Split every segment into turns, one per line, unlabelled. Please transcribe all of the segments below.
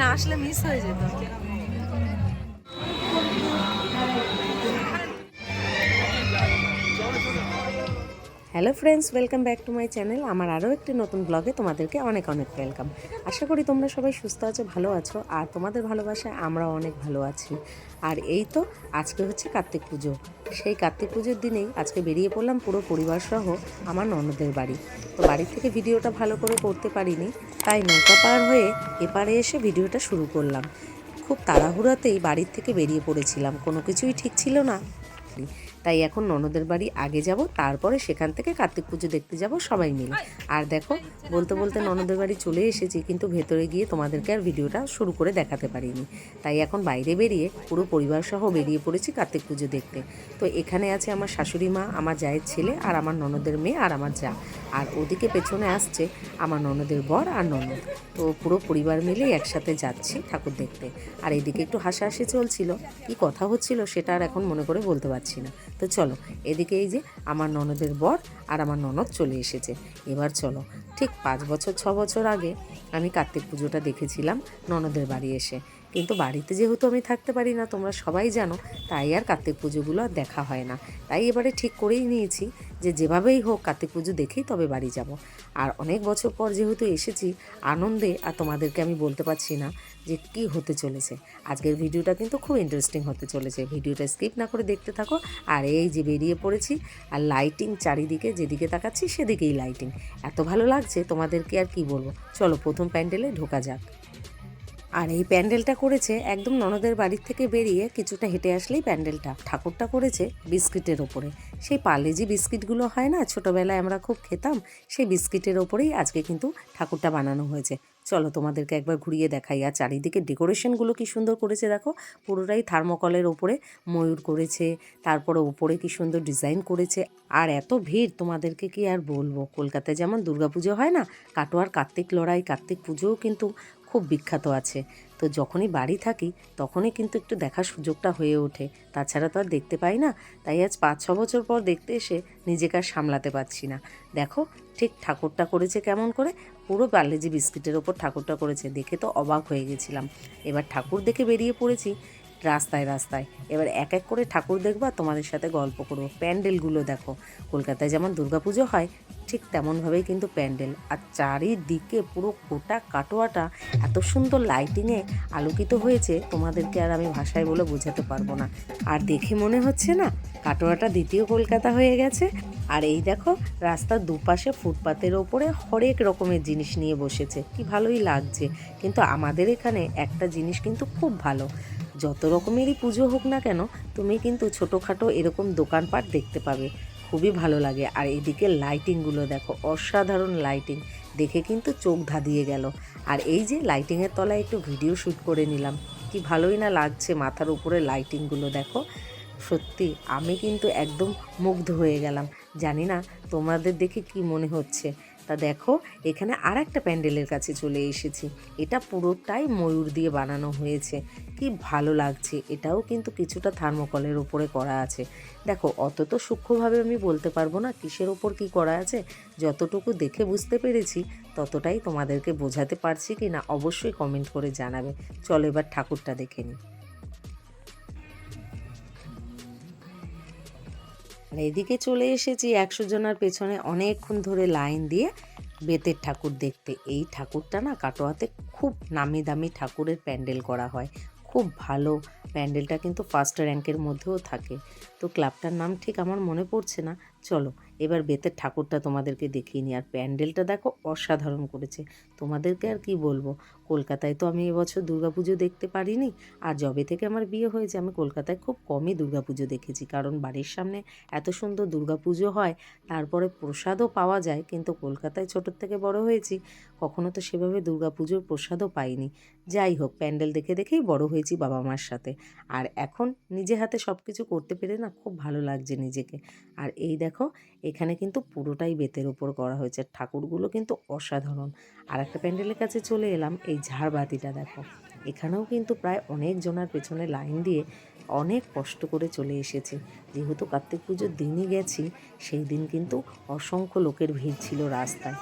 না আসলে মিস হয়ে যেত।
Hello friends, welcome back to my channel. আমার আরও একটি নতুন ব্লগে তোমাদেরকে অনেক অনেক ওয়েলকাম। আশা করি তোমরা সবাই সুস্থ আছো, ভালো আছো, আর তোমাদের ভালোবাসায় আমরাও অনেক ভালো আছি। আর এই তো আজকে হচ্ছে কার্তিক পুজো। সেই কার্তিক পুজোর দিনেই আজকে বেরিয়ে পড়লাম পুরো পরিবার সহ আমার ননদের বাড়ি। তো বাড়ি থেকে ভিডিওটা ভালো করে করতে পারিনি, তাই নৌকা পার হয়ে এপারে এসে ভিডিওটা শুরু করলাম। খুব তাড়াহুড়াতেই বাড়ির থেকে বেরিয়ে পড়েছিলাম। কোনো কিছুই ঠিক ছিল না। তাই এখন ননদের বাড়ি আগে যাব, তারপরে সেখান থেকে কার্তিক পুজো দেখতে যাব সবাই মিলে। আর দেখো, বলতে বলতে ননদের বাড়ি চলে এসেছি, কিন্তু ভেতরে গিয়ে তোমাদেরকে আর ভিডিওটা শুরু করে দেখাতে পারিনি। তাই এখন বাইরে বেরিয়ে পুরো পরিবার সহ বেরিয়ে পড়েছি কার্তিক পুজো দেখতে। তো এখানে আছে আমার শাশুড়ি মা, আমার জায়ের ছেলে আর আমার ননদের মেয়ে আর আমার যা। আর ওদিকে পেছনে আসছে আমার ননদের বর আর ননদ। তো পুরো পরিবার মিলেই একসাথে যাচ্ছি ঠাকুর দেখতে। আর এদিকে একটু হাসাহাসি চলছিল। কি কথা হচ্ছিল সেটা আর এখন মনে করে বলতে পারছি না। তো চলো, এদিকে এই যে আমার ননদের বর আর আমার ননদ চলে এসেছে। এবার চলো, ঠিক পাঁচ বছর, ছ বছর আগে আমি কার্তিক পুজোটা দেখেছিলাম ননদের বাড়ি এসে। কিন্তু বাড়িতে যেহেতু আমি থাকতে পারি না, তোমরা সবাই জানো, তাই আর কার্তিক পুজোগুলো আর দেখা হয় না। তাই এবারে ঠিক করেই নিয়েছি যে যেভাবেই হোক কার্তিক পুজো দেখেই তবে বাড়ি যাব। আর অনেক বছর পর যেহেতু এসেছি, আনন্দে আর তোমাদেরকে আমি বলতে পারছি না যে কি হতে চলেছে। আজকের ভিডিওটা কিন্তু খুব ইন্টারেস্টিং হতে চলেছে। ভিডিওটা স্কিপ না করে দেখতে থাকো। আর এই যে বেরিয়ে পড়েছি, আর লাইটিং চারিদিকে, যেদিকে তাকাচ্ছি সেদিকেই লাইটিং এত ভালো লাগছে, তোমাদেরকে আর কি বলব? চলো প্রথম প্যান্ডেলে ঢোকা যাক। আর এই প্যান্ডেলটা করেছে একদম ননদের বাড়ির থেকে বেরিয়ে কিছুটা হেঁটে আসলেই প্যান্ডেলটা। ঠাকুরটা করেছে বিস্কিটের ওপরে। সেই পার্লেজি বিস্কিটগুলো হয় না, ছোটোবেলায় আমরা খুব খেতাম, সেই বিস্কিটের ওপরেই আজকে কিন্তু ঠাকুরটা বানানো হয়েছে। চলো তোমাদেরকে একবার ঘুরিয়ে দেখাই। আর চারিদিকে ডেকোরেশনগুলো কি সুন্দর করেছে দেখো। পুরোটাই থার্মোকলের ওপরে ময়ূর করেছে, তারপরে ওপরে কি সুন্দর ডিজাইন করেছে। আর এত ভিড়, তোমাদেরকে কি আর বলব? কলকাতায় যেমন দুর্গাপুজো হয় না, কাটোয়ার কার্তিক লড়াই, কার্তিক পুজোও কিন্তু খুব বিখ্যাত আছে। তো যখনই বাড়ি থাকি, তখনই কিন্তু একটু দেখার সুযোগটা হয়ে ওঠে। তাছাড়া তো আর দেখতে পাই না, তাই আজ পাঁচ ছ বছর পর দেখতে এসে নিজেকে আর সামলাতে পারছি না। দেখো, ঠিক ঠাকুরটা করেছে কেমন করে? পুরো পার্লেজি বিস্কিটের ওপর ঠাকুরটা করেছে, দেখে তো অবাক হয়ে গেছিলাম। এবার ঠাকুর দেখে বেরিয়ে পড়েছি রাস্তায় রাস্তায়। এবার এক এক করে ঠাকুর দেখবা তোমাদের সাথে গল্প করব। প্যান্ডেলগুলো দেখো। কলকাতায় যেমন দুর্গাপুজো হয়, ঠিক তেমনভাবেই কিন্তু প্যান্ডেল। আর চারিদিকে পুরো গোটা কাটোয়াটা এত সুন্দর লাইটিংয়ে আলোকিত হয়েছে, তোমাদেরকে আর আমি ভাষায় বলে বোঝাতে পারব না। আর দেখে মনে হচ্ছে না, কাটোয়াটা দ্বিতীয় কলকাতা হয়ে গেছে। আর এই দেখো, রাস্তার দুপাশে ফুটপাতের ওপরে হরেক রকমের জিনিস নিয়ে বসেছে। কি ভালোই লাগছে। কিন্তু আমাদের এখানে একটা জিনিস কিন্তু খুব ভালো। যত রকমেরই পুজো হোক না কেন, তুমি কিন্তু ছোটোখাটো এরকম দোকানপাট দেখতে পাবে। খুবই ভালো লাগে। আর এদিকে লাইটিংগুলো দেখো, অসাধারণ লাইটিং দেখে কিন্তু চোখ ধাঁধিয়ে গেল। আর এই যে লাইটিংয়ের তলায় একটু ভিডিও শ্যুট করে নিলাম, কি ভালোই না লাগছে মাথার উপরে লাইটিংগুলো দেখো। সত্যি, আমি কিন্তু একদম মুগ্ধ হয়ে গেলাম। জানি না তোমাদের দেখে কি মনে হচ্ছে। তা দেখো, এখানে আর একটা প্যান্ডেলের কাছে চলে এসেছি। এটা পুরোটাই ময়ূর দিয়ে বানানো হয়েছে। কি ভালো লাগছে, এটাও কিন্তু কিছুটা থার্মোকলের ওপরে করা আছে। দেখো, অত তো সূক্ষ্মভাবে আমি বলতে পারব না কিসের ওপর কি করা আছে। যতটুকু দেখে বুঝতে পেরেছি, ততটাই তোমাদেরকে বোঝাতে পারছি কি না অবশ্যই কমেন্ট করে জানাবে। চলো এবার ঠাকুরটা দেখে নিই। আর এদিকে চলে এসেছি একশো জনার পেছনে অনেকক্ষণ ধরে লাইন দিয়ে বেতের ঠাকুর দেখতে। এই ঠাকুরটা না কাটোয়াতে খুব নামি দামি ঠাকুরের প্যান্ডেল করা হয়। খুব ভালো প্যান্ডেলটা কিন্তু ফার্স্ট র্যাঙ্কের মধ্যেও থাকে। তো ক্লাবটার নাম ঠিক আমার মনে পড়ছে না। চলো, এবার বেতের ঠাকুরটা তোমাদেরকে দেখিয়ে নিই। আর প্যান্ডেলটা দেখো অসাধারণ করেছে। তোমাদেরকে আর কি বলব? কলকাতায় তো আমি এবছর দুর্গাপুজো দেখতে পারিনি। আর যবে থেকে আমার বিয়ে হয়েছে, আমি কলকাতায় খুব কমই দুর্গাপুজো দেখেছি। কারণ বাড়ির সামনে এত সুন্দর দুর্গাপুজো হয়, তারপরে প্রসাদও পাওয়া যায়। কিন্তু কলকাতায় ছোটোর থেকে বড় হয়েছি, কখনো তো সেভাবে দুর্গাপুজোর প্রসাদও পাইনি। যাই হোক, প্যান্ডেল দেখে দেখেই বড় হয়েছি বাবা মার সাথে। আর এখন নিজে হাতে সব কিছু করতে পেরে না খুব ভালো লাগছে নিজেকে। আর এই দেখো, এখানে কিন্তু পুরোটাই বেতের ওপর করা হয়েছে। ঠাকুরগুলো কিন্তু অসাধারণ। আর একটা প্যান্ডেলের কাছে চলে এলাম, এই ঝাড়বাতিটা দেখো। এখানেও কিন্তু প্রায় অনেক জনার পেছনে লাইন দিয়ে অনেক কষ্ট করে চলে এসেছে। যেহেতু কার্তিক পুজোর দিনই গেছি, সেই দিন কিন্তু অসংখ্য লোকের ভিড় ছিল রাস্তায়।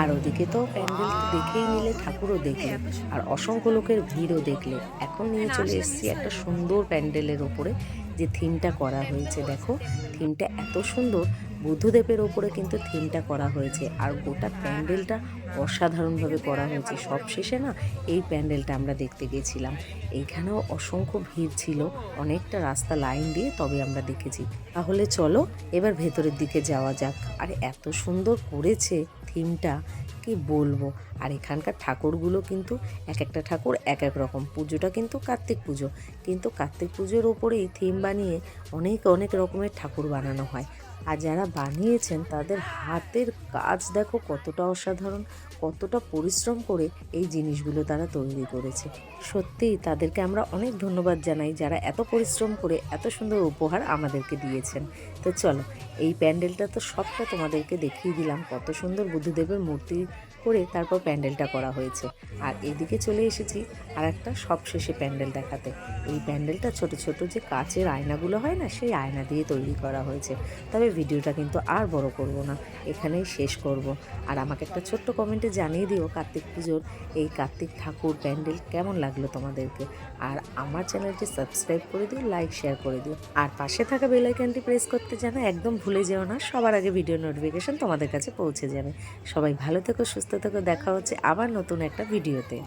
আর ওদিকে তো প্যান্ডেল দেখেই নিলে, ঠাকুরও দেখলে। আর অসংখ্য লোকের ভিড়ও দেখলে। এখন নিয়ে চলে এসেছি একটা সুন্দর প্যান্ডেলের ওপরে, যে থিমটা করা হয়েছে। দেখো, থিমটা এত সুন্দর। বুদ্ধদেবের ওপরে কিন্তু থিমটা করা হয়েছে। আর গোটা প্যান্ডেলটা অসাধারণভাবে করা হয়েছে। সব শেষে না, এই প্যান্ডেলটা আমরা দেখতে গেছিলাম। এইখানেও অসংখ্য ভিড় ছিল। অনেকটা রাস্তা লাইন দিয়ে তবে আমরা দেখেছি। তাহলে চলো, এবার ভেতরের দিকে যাওয়া যাক। আর, এত সুন্দর করেছে। থিমটা কি বলব? আর এখানকার ঠাকুরগুলো কিন্তু এক একটা ঠাকুর এক এক রকম। পুজোটা কিন্তু কার্তিক পুজো। কিন্তু কার্তিক পুজোর ওপরেই থিম বানিয়ে অনেক অনেক রকমের ঠাকুর বানানো হয়। আর যারা বানিয়েছেন তাদের হাতের কাজ দেখো কতটা অসাধারণ, কতটা পরিশ্রম করে এই জিনিসগুলো তারা তৈরি করেছে। সত্যিই তাদেরকে আমরা অনেক ধন্যবাদ জানাই যারা এত পরিশ্রম করে এত সুন্দর উপহার আমাদেরকে দিয়েছেন। তো চলো, এই প্যান্ডেলটা তো সবটা তোমাদেরকে দেখিয়ে দিলাম, কত সুন্দর বুদ্ধদেবের মূর্তি করে তারপর প্যান্ডেলটা করা হয়েছে। আর এদিকে চলে এসেছি আর একটা সবশেষে প্যান্ডেল দেখাতে। এই প্যান্ডেলটা ছোট ছোট যে কাচের আয়নাগুলো হয় না, সেই আয়না দিয়ে তৈরি করা হয়েছে। তবে ভিডিওটা কিন্তু আর বড় করব না, এখানেই শেষ করব। আর আমাকে একটা ছোট্ট কমেন্টে জানিয়ে দিও কার্তিক পুজোর এই কার্তিক ঠাকুর প্যান্ডেল কেমন লাগল তোমাদেরকে? আর আমার চ্যানেলটি সাবস্ক্রাইব করে দিও, লাইক, শেয়ার করে দিও। আর পাশে থাকা বেল আইকনটি প্রেস করতে যেন একদম ভুলে যেও না, সবার আগে ভিডিও নোটিফিকেশন তোমাদের কাছে পৌঁছে যাবে। সবাই ভালো থেকো সুস্থ থেকো দেখা হচ্ছে আবার নতুন একটা ভিডিওতে।